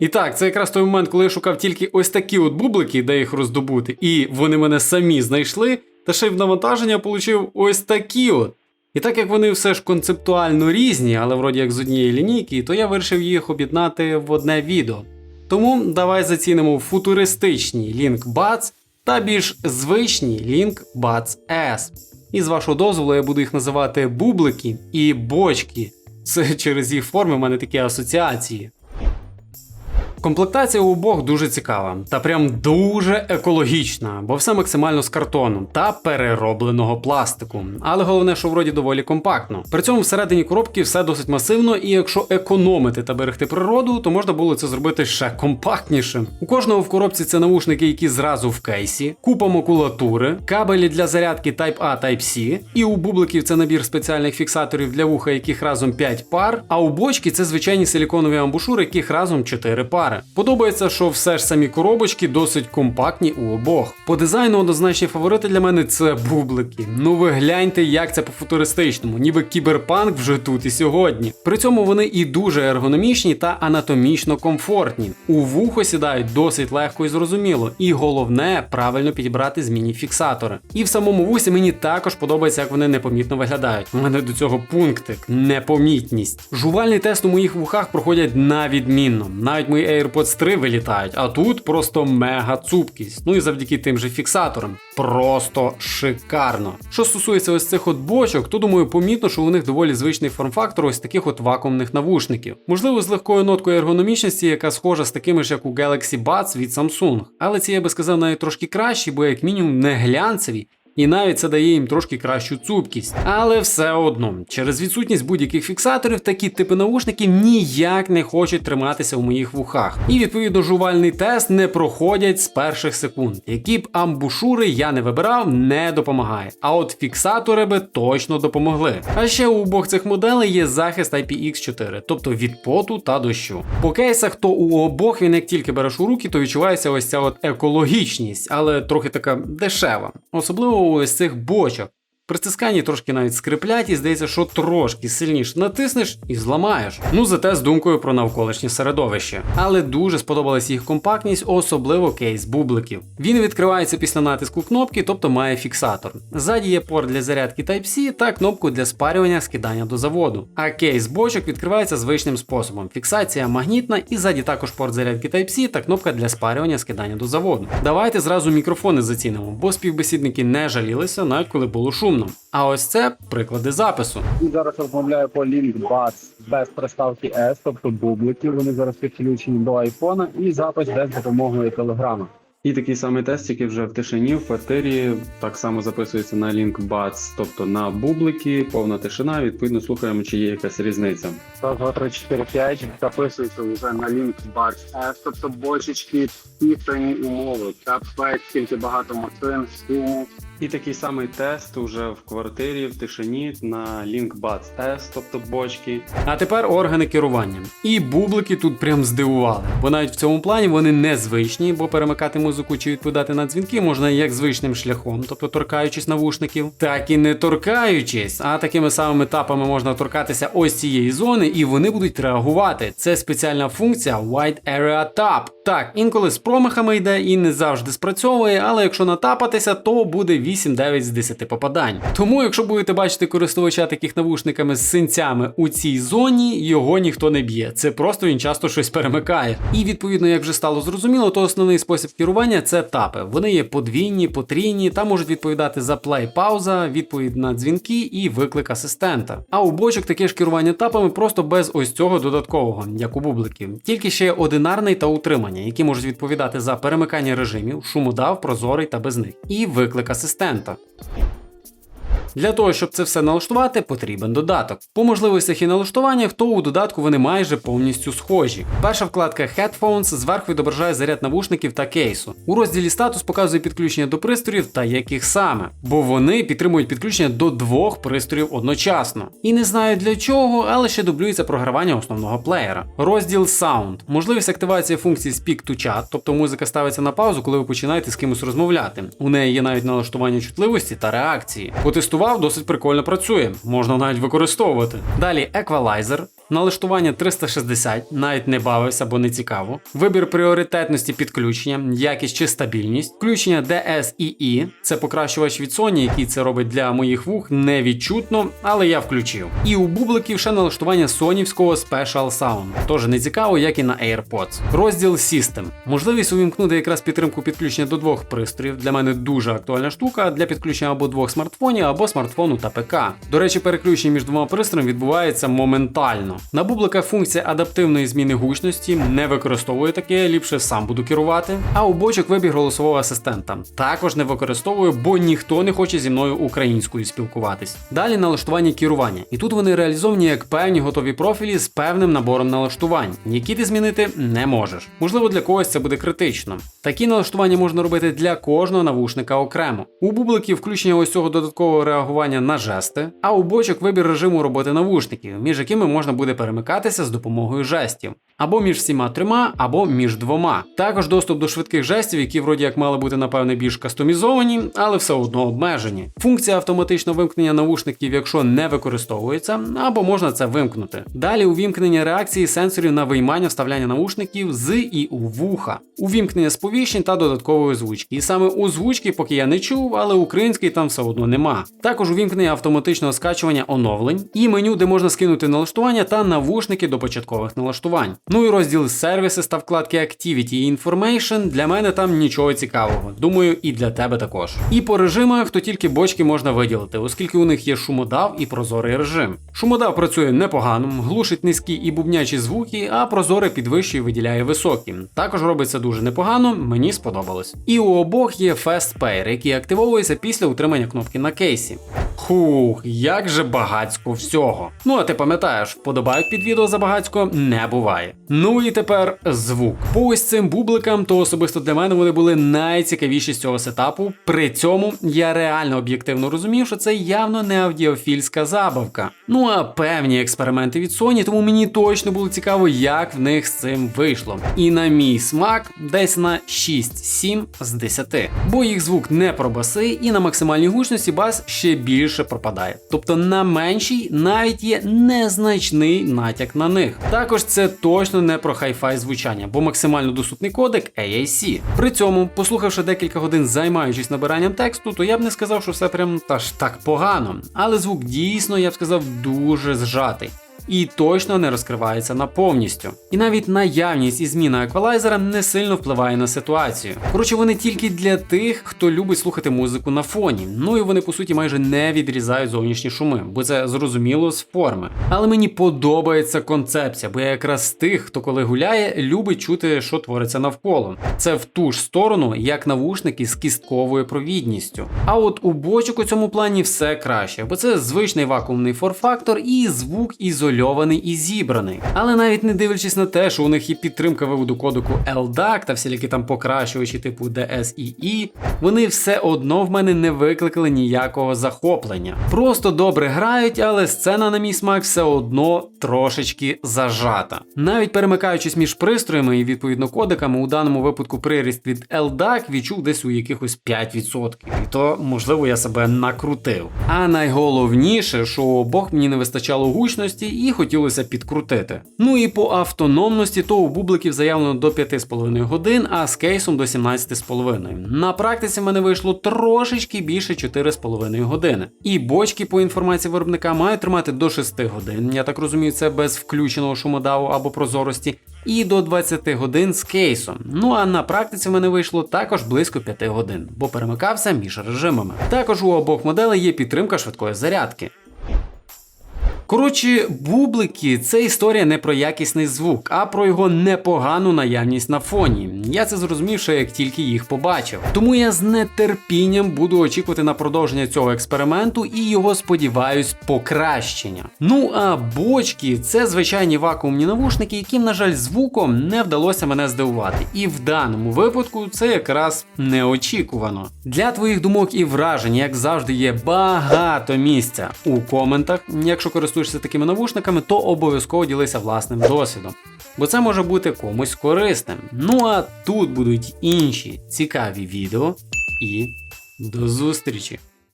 І так, це якраз той момент, коли я шукав тільки ось такі от бублики, де їх роздобути, і вони мене самі знайшли, та ще й в навантаження получив ось такі от. І так як вони все ж концептуально різні, але вроді як з однієї лінійки, то я вирішив їх об'єднати в одне відео. Тому давай зацінимо футуристичні Link Buds та більш звичні Link Buds S. І з вашого дозволу я буду їх називати бублики і бочки. Це через їх форми в мене такі асоціації. Комплектація у обох дуже цікава та прям дуже екологічна, бо все максимально з картону та переробленого пластику. Але головне, що вроді доволі компактно. При цьому всередині коробки все досить масивно, і якщо економити та берегти природу, то можна було це зробити ще компактніше. У кожного в коробці це навушники, які зразу в кейсі, купа макулатури, кабелі для зарядки Type-A Type-C, і у бубликів це набір спеціальних фіксаторів для вуха, яких разом 5 пар. А у бочки це звичайні силіконові амбушури, яких разом 4 пари. Подобається, що все ж самі коробочки досить компактні у обох. По дизайну однозначні фаворити для мене це бублики. Ну ви гляньте, як це по футуристичному, ніби кіберпанк вже тут і сьогодні. При цьому вони і дуже ергономічні та анатомічно комфортні. У вухо сідають досить легко і зрозуміло. І головне правильно підібрати змінні фіксатори. І в самому вусі мені також подобається, як вони непомітно виглядають. У мене до цього пунктик непомітність. Жувальний тест у моїх вухах проходять на відмінно. Навіть мої AirPods 3 вилітають, а тут просто мега цупкість. Ну і завдяки тим же фіксаторам. Просто шикарно. Що стосується ось цих от бочок, то думаю, помітно, що у них доволі звичний форм-фактор ось таких от вакуумних навушників. Можливо, з легкою ноткою ергономічності, яка схожа з такими ж, як у Galaxy Buds від Samsung. Але ці я би сказав навіть трошки кращі, бо як мінімум не глянцеві. І навіть це дає їм трошки кращу цупкість. Але все одно, через відсутність будь-яких фіксаторів, такі типи наушників ніяк не хочуть триматися у моїх вухах. І відповідно жувальний тест не проходять з перших секунд. Які б амбушури я не вибирав, не допомагає. А от фіксатори би точно допомогли. А ще у обох цих моделей є захист IPX4, тобто від поту та дощу. По кейсах, то у обох він як тільки береш у руки, то відчувається ось ця от екологічність, але трохи така дешева. Особливо у ось цих бочок. При стисканні трошки навіть скриплять і здається, що трошки сильніше натиснеш і зламаєш. Ну зате з думкою про навколишнє середовище. Але дуже сподобалась їх компактність, особливо кейс бубликів. Він відкривається після натиску кнопки, тобто має фіксатор. Ззаді є порт для зарядки Type-C та кнопку для спарювання скидання до заводу. А кейс бочок відкривається звичним способом. Фіксація магнітна і ззаді також порт зарядки Type-C та кнопка для спарювання скидання до заводу. Давайте зразу мікрофони зацінимо, бо співбесідники не жалілися, навіть коли було шумно. А ось це приклади запису. І зараз розмовляю по Link Buds без приставки S, тобто бубликів. Вони зараз підключені до айфона і запис без допомогою телеграма. І такий самий тест, який вже в тишині, в квартирі, так само записується на Link Buds, тобто на бублики, повна тишина, відповідно слухаємо, чи є якась різниця. Раз, два, три, чотири, п'ять записується вже на Link Buds S, тобто бочечки, півтані умови, капець, скільки багато машин, шуму. І такий самий тест уже в квартирі, в тишині на Link Buds S, тобто бочки. А тепер органи керування. І бублики тут прям здивували. Бо навіть в цьому плані вони незвичні, бо перемикати музику чи відповідати на дзвінки можна як звичним шляхом, тобто торкаючись навушників, так і не торкаючись. А такими самими тапами можна торкатися ось цієї зони, і вони будуть реагувати. Це спеціальна функція Wide Area Tap. Так, інколи з промахами йде і не завжди спрацьовує, але якщо натапатися, то буде 8-9 з 10 попадань. Тому, якщо будете бачити користувача таких навушниками з синцями у цій зоні, його ніхто не б'є. Це просто він часто щось перемикає. І відповідно, як вже стало зрозуміло, то основний спосіб керування це тапи. Вони є подвійні, потрійні та можуть відповідати за плей, пауза, відповідь на дзвінки і виклик асистента. А у бочок таке ж керування тапами просто без ось цього додаткового, як у бубликів. Тільки ще одинарний та утримання, які можуть відповідати за перемикання режимів, шумодав, прозорий та без них, і виклик асистента. Для того, щоб це все налаштувати, потрібен додаток. По можливостях і налаштуваннях, то у додатку вони майже повністю схожі. Перша вкладка Headphones зверху відображає заряд навушників та кейсу. У розділі статус показує підключення до пристроїв та яких саме, бо вони підтримують підключення до двох пристроїв одночасно. І не знаю для чого, але ще дублюється програвання основного плеєра. Розділ Sound. Можливість активації функції Speak to Chat, тобто музика ставиться на паузу, коли ви починаєте з кимось розмовляти. У неї є навіть налаштування чутливості та реакції. Потестувати протестував, досить прикольно працює, можна навіть використовувати. Далі еквалайзер. Налаштування 360, навіть не бавився, бо не цікаво. Вибір пріоритетності підключення, якість чи стабільність. Включення DSEE, це покращувач від Sony, який це робить для моїх вух невідчутно, але я включив. І у бубликів ще налаштування сонівського Special Sound. Тож не цікаво, як і на AirPods. Розділ System. Можливість увімкнути якраз підтримку підключення до двох пристроїв. Для мене дуже актуальна штука для підключення або двох смартфонів, або смартфону та ПК. До речі, переключення між двома пристроями відбувається моментально. На бубликах функція адаптивної зміни гучності не використовую таке, ліпше сам буду керувати. А у бочок вибір голосового асистента. Також не використовую, бо ніхто не хоче зі мною українською спілкуватись. Далі налаштування керування. І тут вони реалізовані як певні готові профілі з певним набором налаштувань, які ти змінити не можеш. Можливо, для когось це буде критично. Такі налаштування можна робити для кожного навушника окремо. У бубликів включення ось цього додаткового реагування на жести, а у бочок вибір режиму роботи навушників, між якими можна буде перемикатися з допомогою жестів. Або між всіма трьома, або між двома. Також доступ до швидких жестів, які вроді як мали бути напевне більш кастомізовані, але все одно обмежені. Функція автоматичного вимкнення навушників, якщо не використовується, або можна це вимкнути. Далі увімкнення реакції сенсорів на виймання вставляння навушників з і у вуха, увімкнення сповіщень та додаткової озвучки. І саме озвучки, поки я не чув, але український там все одно нема. Також увімкнення автоматичного скачування оновлень і меню, де можна скинути налаштування та навушники до початкових налаштувань. Ну і розділ сервіси та вкладки Activity і Information. Для мене там нічого цікавого. Думаю, і для тебе також. І по режимах, то тільки бочки можна виділити, оскільки у них є шумодав і прозорий режим. Шумодав працює непогано, глушить низькі і бубнячі звуки, а прозорий підвищує і виділяє високі. Також робиться дуже непогано, мені сподобалось. І у обох є Fast Pair, який активовується після утримання кнопки на кейсі. Хух, як же багацько всього. Ну а ти пам'ятаєш, вподобайок під відео за багацько не буває. Ну і тепер звук. По ось цим бубликам, то особисто для мене вони були найцікавіші з цього сетапу. При цьому я реально об'єктивно розумів, що це явно не аудіофільська забавка. Ну а певні експерименти від Sony, тому мені точно було цікаво, як в них з цим вийшло. І на мій смак десь на 6-7 з 10. Бо їх звук не про баси, і на максимальній гучності бас ще більше пропадає. Тобто на меншій навіть є незначний натяк на них. Також це точно не про хай-фай звучання, бо максимально доступний кодек AAC. При цьому, послухавши декілька годин займаючись набиранням тексту, то я б не сказав, що все прям та ж так погано. Але звук дійсно, я б сказав, дуже зжатий. І точно не розкривається на повністю. І навіть наявність і зміна еквалайзера не сильно впливає на ситуацію. Коротше, вони тільки для тих, хто любить слухати музику на фоні. Ну і вони по суті майже не відрізають зовнішні шуми, бо це зрозуміло з форми. Але мені подобається концепція, бо я якраз тих, хто коли гуляє, любить чути, що твориться навколо. Це в ту ж сторону, як навушники з кістковою провідністю. А от у бочок у цьому плані все краще, бо це звичний вакуумний форфактор і звук ізольований і зібраний. Але навіть не дивлячись на те, що у них є підтримка виводу кодеку LDAC та всілякі там покращувачі типу DSEE, вони все одно в мене не викликали ніякого захоплення. Просто добре грають, але сцена на мій смак все одно трошечки зажата. Навіть перемикаючись між пристроями і відповідно кодеками, у даному випадку приріст від LDAC відчув десь у якихось 5%. І то, можливо, я себе накрутив. А найголовніше, що обох мені не вистачало гучності і хотілося підкрутити. Ну і по автономності, то у бубликів заявлено до 5,5 годин, а з кейсом до 17,5. На практиці в мене вийшло трошечки більше 4,5 години. І бочки, по інформації виробника, мають тримати до 6 годин. Я так розумію, це без включеного шумодаву або прозорості. І до 20 годин з кейсом. Ну а на практиці в мене вийшло також близько 5 годин, бо перемикався між режимами. Також у обох моделей є підтримка швидкої зарядки. Коротше, бублики це історія не про якісний звук, а про його непогану наявність на фоні. Я це зрозумів, ще як тільки їх побачив. Тому я з нетерпінням буду очікувати на продовження цього експерименту і його сподіваюсь покращення. Ну а бочки це звичайні вакуумні навушники, яким, на жаль, звуком не вдалося мене здивувати. І в даному випадку це якраз неочікувано. Для твоїх думок і вражень, як завжди, є багато місця у коментах. Якщо користуєшся такими навушниками, то обов'язково ділися власним досвідом. Бо це може бути комусь корисним. Ну а тут будуть інші цікаві відео і до зустрічі!